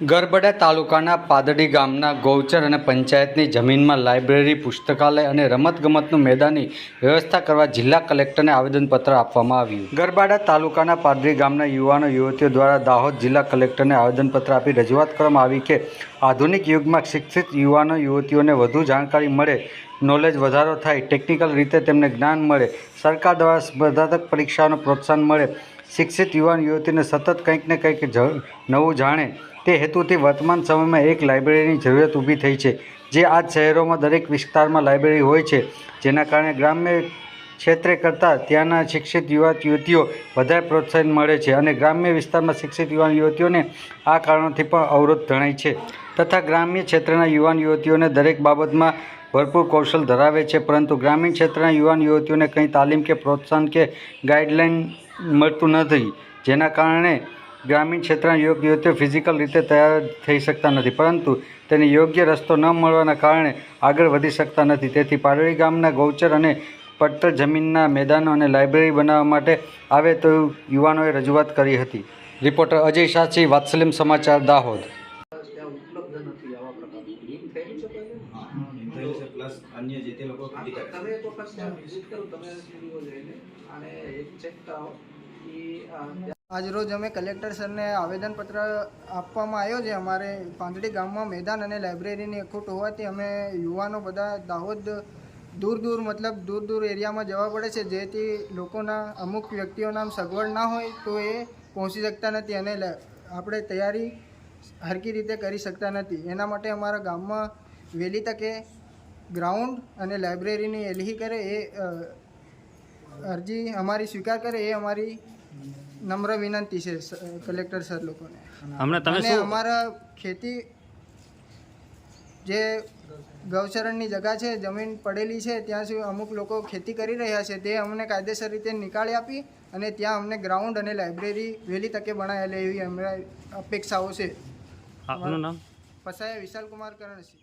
ગરબડા તાલુકાના પાદડી ગામના ગૌચર અને પંચાયતની જમીનમાં લાઇબ્રેરી, પુસ્તકાલય અને રમતગમતનું મેદાનની વ્યવસ્થા કરવા જિલ્લા કલેક્ટરને આવેદનપત્ર આપવામાં આવ્યું. ગરબાડા તાલુકાના પાદડી ગામના યુવાનો, યુવતીઓ દ્વારા દાહોદ જિલ્લા કલેક્ટરને આવેદનપત્ર આપી રજૂઆત કરવામાં આવી કે આધુનિક યુગમાં શિક્ષિત યુવાનો, યુવતીઓને વધુ જાણકારી મળે, નોલેજ વધારો થાય, ટેકનિકલ રીતે તેમને જ્ઞાન મળે, સરકાર દ્વારા સ્પર્ધાત્મક પરીક્ષાઓને પ્રોત્સાહન મળે, શિક્ષિત યુવાન, યુવતીને સતત કંઈક ને કંઈક નવું જાણે તે હેતુથી વર્તમાન સમયમાં એક લાઇબ્રેરીની જરૂરિયાત ઊભી થઈ છે, જે આજ શહેરોમાં દરેક વિસ્તારમાં લાઇબ્રેરી હોય છે, જેના કારણે ગ્રામ્ય ક્ષેત્રે કરતાં ત્યાંના શિક્ષિત યુવા યુવતીઓ વધારે પ્રોત્સાહન મળે છે અને ગ્રામ્ય વિસ્તારમાં શિક્ષિત યુવાન યુવતીઓને આ કારણોથી પણ અવરોધ જણાય છે. તથા ગ્રામ્ય ક્ષેત્રના યુવાન યુવતીઓને દરેક બાબતમાં ભરપૂર કૌશલ ધરાવે છે, પરંતુ ગ્રામીણ ક્ષેત્રના યુવાન યુવતીઓને કંઈ તાલીમ કે પ્રોત્સાહન કે ગાઈડલાઇન મળતું નથી, જેના કારણે ગ્રામીણ ક્ષેત્રના યુવક યુવતીઓ ફિઝિકલ રીતે તૈયાર થઈ શકતા નથી. પરંતુ તેને યોગ્ય રસ્તો ન મળવાના કારણે આગળ વધી શકતા નથી. તેથી પાડળી ગામના ગૌચર અને પડતર જમીનના મેદાનો અને લાઇબ્રેરી બનાવવા માટે આવે તો યુવાનોએ રજૂઆત કરી હતી. રિપોર્ટર અજય સાચી વાત્સલ્યમ સમાચાર, દાહોદ. પ્લસ આજરોજ અમે કલેક્ટર સરને આવેદનપત્ર આપવામાં આવ્યો છે. અમારે પાંદડી ગામમાં મેદાન અને લાઇબ્રેરીની અખૂટ હોવાથી અમે યુવાનો બધા દાહોદ દૂર દૂર, મતલબ દૂર દૂર એરિયામાં જવા પડે છે. જેથી લોકોના અમુક વ્યક્તિઓના સગવડ ના હોય તો એ પહોંચી શકતા નથી અને આપણે તૈયારી હરકી રીતે કરી શકતા નથી. એના માટે અમારા ગામમાં વહેલી તકે ગ્રાઉન્ડ અને લાઇબ્રેરીની એલહી કરે, એ અરજી અમારી સ્વીકાર કરે, એ અમારી નમ્ર વિનંતી છે કલેક્ટર સર લોકોને. હમણાં તમે શું અમારા ખેતી જે ગૌચરણની જગા છે જમીન પડેલી છે ત્યાં સુધી અમુક લોકો ખેતી કરી રહ્યા છે તે અમને કાયદેસર રીતે નિકાળી આપી અને ત્યાં અમને ગ્રાઉન્ડ અને લાઇબ્રેરી વહેલી તકે બનાવેલી એવી અમારા અપેક્ષાઓ છે. આપનું નામ? પસાયા વિશાલ કુમાર કરણસિંહ.